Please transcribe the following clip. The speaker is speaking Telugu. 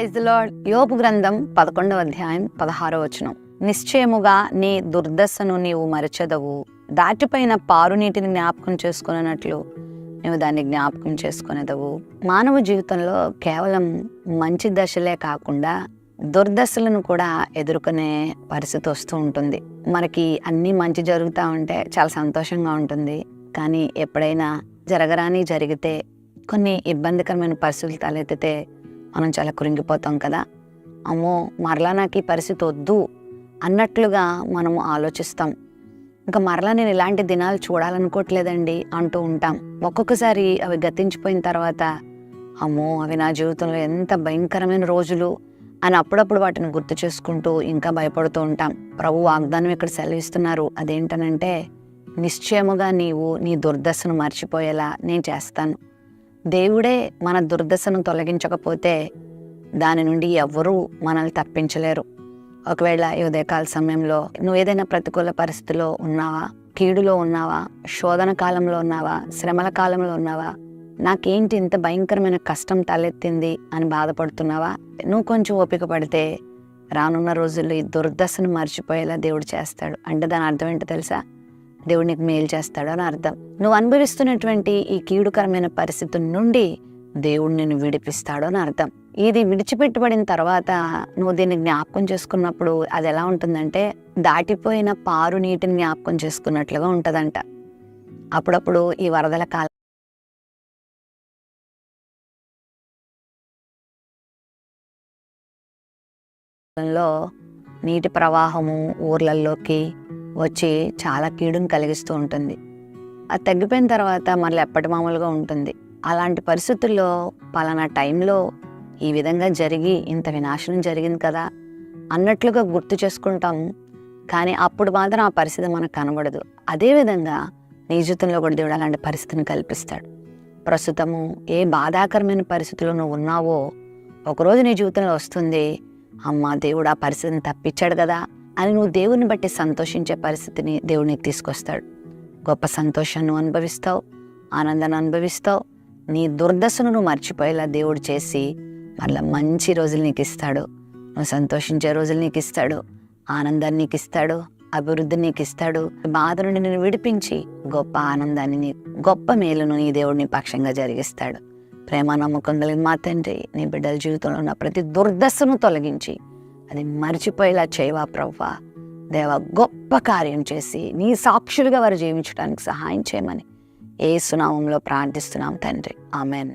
యోపు గ్రంథం పదకొండవ అధ్యాయం పదహారో వచనం. నిశ్చయముగా నీ దుర్దశను నీవు మరచెదవు. దాటిపైన పారునీటిని జ్ఞాపకం చేసుకున్నట్లు నువ్వు దాన్ని జ్ఞాపకం చేసుకునేదవు. మానవ జీవితంలో కేవలం మంచి దశలే కాకుండా దుర్దశలను కూడా ఎదుర్కొనే పరిస్థితి వస్తూ ఉంటుంది. మనకి అన్నీ మంచి జరుగుతూ ఉంటే చాలా సంతోషంగా ఉంటుంది. కానీ ఎప్పుడైనా జరగరాని జరిగితే కొన్ని ఇబ్బందికరమైన పరిస్థితులు తలెత్తితే మనం చాలా కురింగిపోతాం కదా. అమ్మో మరలా నాకు ఈ పరిస్థితి వద్దు అన్నట్లుగా మనము ఆలోచిస్తాం. ఇంకా మరలా నేను ఇలాంటి దినాలు చూడాలనుకోవట్లేదండి అంటూ ఉంటాం. ఒక్కొక్కసారి అవి గతించిపోయిన తర్వాత అమ్మో అవి నా జీవితంలో ఎంత భయంకరమైన రోజులు అని అప్పుడప్పుడు వాటిని గుర్తు చేసుకుంటూ ఇంకా భయపడుతూ ఉంటాం. ప్రభు వాగ్దానం ఇక్కడ సెలవిస్తున్నారు. అదేంటనంటే నిశ్చయముగా నీవు నీ దుర్దశను మర్చిపోయేలా నేను చేస్తాను. దేవుడే మన దుర్దశను తొలగించకపోతే దాని నుండి ఎవ్వరూ మనల్ని తప్పించలేరు. ఒకవేళ ఈ ఉదయకాల సమయంలో నువ్వు ఏదైనా ప్రతికూల పరిస్థితిలో ఉన్నావా? కీడులో ఉన్నావా? శోధన కాలంలో ఉన్నావా? శ్రమల కాలంలో ఉన్నావా? నాకేంటి ఇంత భయంకరమైన కష్టం తలెత్తింది అని బాధపడుతున్నావా? నువ్వు కొంచెం ఓపిక పడితే రానున్న రోజుల్లో ఈ దుర్దశను మర్చిపోయేలా దేవుడు చేస్తాడు. అంటే దాని అర్థం ఏంటో తెలుసా? దేవుడు నీకు మేలు చేస్తాడు అని అర్థం. నువ్వు అనుభవిస్తున్నటువంటి ఈ కీడుకరమైన పరిస్థితి నుండి దేవుడు నిన్ను విడిపిస్తాడు అని అర్థం. ఇది విడిచిపెట్టబడిన తర్వాత నువ్వు దీన్ని జ్ఞాపకం చేసుకున్నప్పుడు అది ఎలా ఉంటుందంటే దాటిపోయిన పారు నీటిని జ్ఞాపకం చేసుకున్నట్లుగా ఉంటుందంట. అప్పుడప్పుడు ఈ వరదల కాలం కాలంలో నీటి ప్రవాహము ఊర్లల్లోకి వచ్చి చాలా కీడును కలిగిస్తూ ఉంటుంది. అది తగ్గిపోయిన తర్వాత మళ్ళీ ఎప్పటి మామూలుగా ఉంటుంది. అలాంటి పరిస్థితుల్లో పలానా టైంలో ఈ విధంగా జరిగి ఇంత వినాశనం జరిగింది కదా అన్నట్లుగా గుర్తు చేసుకుంటాం. కానీ అప్పుడు మాత్రం ఆ పరిస్థితి మనకు కనబడదు. అదేవిధంగా నీ జీవితంలో కూడా దేవుడు అలాంటి పరిస్థితిని కల్పిస్తాడు. ప్రస్తుతము ఏ బాధాకరమైన పరిస్థితులు నువ్వు ఉన్నావో ఒకరోజు నీ జీవితంలో వస్తుంది అమ్మ దేవుడు ఆ పరిస్థితిని తప్పించాడు కదా. అని నువ్వు దేవుని బట్టి సంతోషించే పరిస్థితిని దేవుడు నీకు తీసుకొస్తాడు. గొప్ప సంతోషాన్ని అనుభవిస్తావు ఆనందాన్ని అనుభవిస్తావు. నీ దుర్దశను నువ్వు మర్చిపోయేలా దేవుడు చేసి మళ్ళీ మంచి రోజులు నీకు ఇస్తాడు. నువ్వు సంతోషించే రోజులు నీకు ఇస్తాడు ఆనందాన్ని నీకు ఇస్తాడు అభివృద్ధి నీకు ఇస్తాడు. బాధ నుండి నేను విడిపించి గొప్ప ఆనందాన్ని నీ గొప్ప మేలును నీ దేవుడిని పక్షంగా జరిగిస్తాడు. ప్రేమ నమ్మకం కలిగిన మా తండ్రి నీ బిడ్డల జీవితంలో ఉన్న ప్రతి దుర్దశను తొలగించి అది మర్చిపోయేలా చేయవా ప్రవ్వా? దేవ గొప్ప కార్యం చేసి నీ సాక్షులుగా వారు జీవించడానికి సహాయం చేయమని ఏ సునామంలో ప్రార్థిస్తున్నాం తండ్రి. ఆమెన్.